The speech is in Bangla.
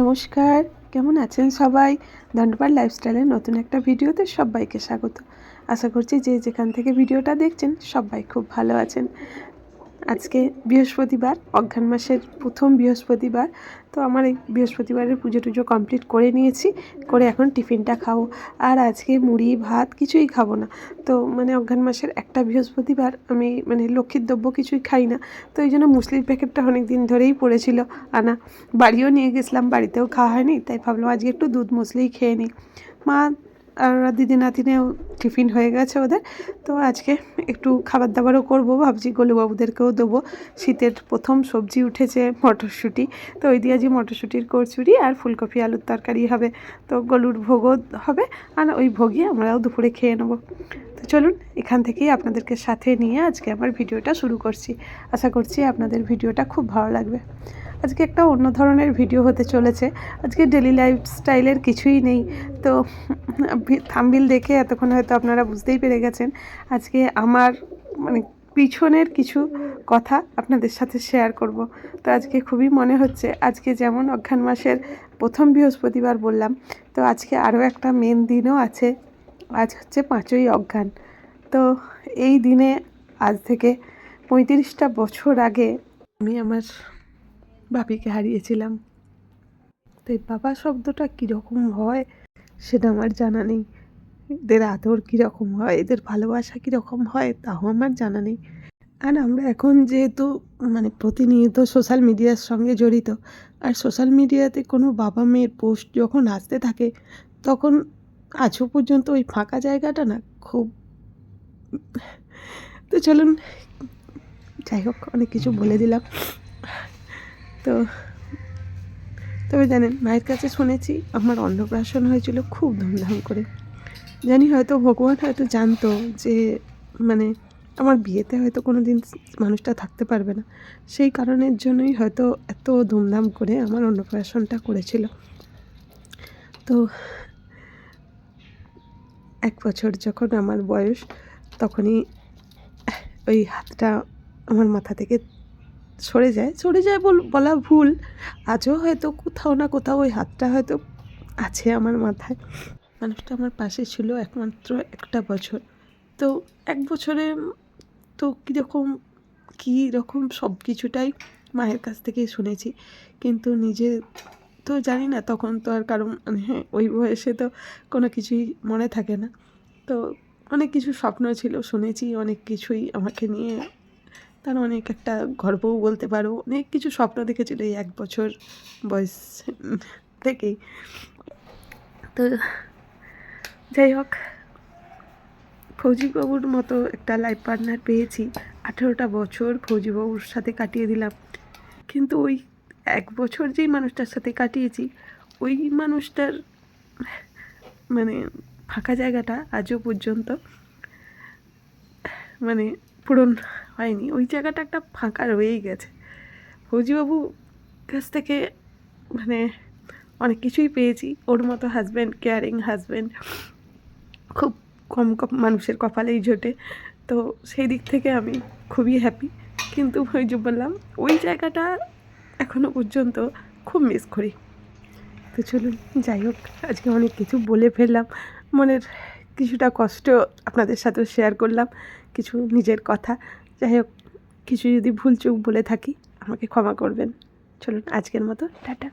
নমস্কার, কেমন আছেন সবাই? দণ্ডপার লাইফস্টাইলের নতুন একটা ভিডিওতে সবাইকে স্বাগত। আশা করছি যে যেখান থেকে ভিডিওটা দেখছেন সবাই খুব ভালো আছেন। আজকে বৃহস্পতিবার অজ্ঞান মাসের প্রথম বৃহস্পতিবার, তো আমার এই বৃহস্পতিবারের পুজো টুজো কমপ্লিট করে নিয়েছি, করে এখন টিফিনটা খাব। আর আজকে মুড়ি, ভাত কিছুই খাব না। তো মানে অজ্ঞান মাসের একটা বৃহস্পতিবার আমি মানে লক্ষ্মীর দ্রব্য কিছুই খাই না। তো এই জন্য মুসলির প্যাকেটটা অনেক দিন ধরেই পড়েছিল। আনা, বাড়িও নিয়ে গেছিলাম, বাড়িতেও খাওয়া হয়নি, তাই ভাবলাম আজকে একটু দুধ মুসলিই খেয়ে নিই। মা আর দিদি নাতিনেও টিফিন হয়ে গেছে ওদের। তো আজকে একটু খাবার দাবারও করব, ভাবছি গোলুবাবুদেরকেও দেবো। শীতের প্রথম সবজি উঠেছে মটরশুঁটি। তো ওই দিয়ে আজকে মটরশুঁটির কচুরি আর ফুলকপি, আলুর তরকারি হবে। তো গলুর ভোগও হবে আর ওই ভোগই আমরাও দুপুরে খেয়ে নেব। তো চলুন, এখান থেকেই আপনাদেরকে সাথে নিয়ে আজকে আমার ভিডিওটা শুরু করছি। আশা করছি আপনাদের ভিডিওটা খুব ভালো লাগবে। আজকে একটা অন্য ধরনের ভিডিও হতে চলেছে। আজকে ডেলি লাইফস্টাইলের কিছুই নেই। তো থাম্বিল দেখে এতক্ষণ হয়তো আপনারা বুঝতেই পেরে গেছেন। আজকে আমার মানে পিছনের কিছু কথা আপনাদের সাথে শেয়ার করব। তো আজকে খুবই মনে হচ্ছে, আজকে যেমন অজ্ঞান মাসের প্রথম বৃহস্পতিবার বললাম, তো আজকে আরও একটা মেন দিনও আছে। আজ হচ্ছে পাঁচই অজ্ঞান তো এই দিনে আজ থেকে পঁয়ত্রিশটা বছর আগে আমি আমার বাপিকে হারিয়েছিলাম। তো এই বাবা শব্দটা কীরকম হয় সেটা আমার জানা নেই। এদের আদর কীরকম হয়, এদের ভালোবাসা কীরকম হয় তাও আমার জানা নেই। আর আমরা এখন যেহেতু মানে প্রতিনিয়ত সোশ্যাল মিডিয়ার সঙ্গে জড়িত, আর সোশ্যাল মিডিয়াতে কোনো বাবা মেয়ের পোস্ট যখন আসতে থাকে, তখন আজও পর্যন্ত ওই ফাঁকা জায়গাটা না খুব তো চলুন, যাই হোক, অনেক কিছু বলে দিলাম। তো তবে জানেন, মায়ের কাছে শুনেছি আমার অন্নপ্রাশন হয়েছিল খুব ধুমধাম করে। জানি হয়তো ভগবান হয়তো জানতো যে মানে আমার বিয়েতে হয়তো কোনো দিন মানুষটা থাকতে পারবে না। সেই কারণের জন্যই হয়তো এত ধুমধাম করে আমার অন্নপ্রাশনটা করেছিল। তো এক বছর যখন আমার বয়স, তখনই ওই হাতটা আমার মাথা থেকে সরে যায়। সরে যায় বল, বলা ভুল। আজও হয়তো কোথাও না কোথাও ওই হাতটা হয়তো আছে আমার মাথায়। মানুষটা আমার পাশে ছিল একমাত্র একটা বছর। তো এক বছরে তো কীরকম কী রকম সব কিছুটাই মায়ের কাছ থেকেই শুনেছি। কিন্তু নিজে তো জানি না, তখন তো আর কারণ মানে হ্যাঁ ওই বয়সে তো কোনো কিছুই মনে থাকে না। তো অনেক কিছু স্বপ্ন ছিল, শুনেছি অনেক কিছুই আমাকে নিয়ে তার অনেক একটা গর্বও বলতে পারো। অনেক কিছু স্বপ্ন দেখেছিল এই এক বছর বয়স থেকেই। তো যাই হোক, ফৌজিবাবুর মতো একটা লাইফ পার্টনার পেয়েছি। আঠেরোটা বছর ফৌজিবাবুর সাথে কাটিয়ে দিলাম। কিন্তু ওই এক বছর যেই মানুষটার সাথে কাটিয়েছি, ওই মানুষটার মানে ফাঁকা জায়গাটা আজও পর্যন্ত মানে পূরণ হয়নি। ওই জায়গাটা একটা ফাঁকা রয়েই গেছে। ফৌজিবাবু কাছ থেকে মানে অনেক কিছুই পেয়েছি। ওর মতো হাজব্যান্ড কেয়ারিং হাজব্যান্ড খুব কম কম মানুষের কপালেই জোটে। তো সেই দিক থেকে আমি খুবই হ্যাপি কিন্তু ওই যে বললাম, ওই জায়গাটা এখনও পর্যন্ত খুব মিস করি। তো চলুন, যাই হোক, আজকে অনেক কিছু বলে ফেললাম। মনের কিছুটা কষ্ট আপনাদের সাথেও শেয়ার করলাম। কিছু নিজের কথা। যাই হোক, কিছু যদি ভুল চুক বলে থাকি, আমাকে ক্ষমা করবেন। চলুন, আজকের মতো, টাটা।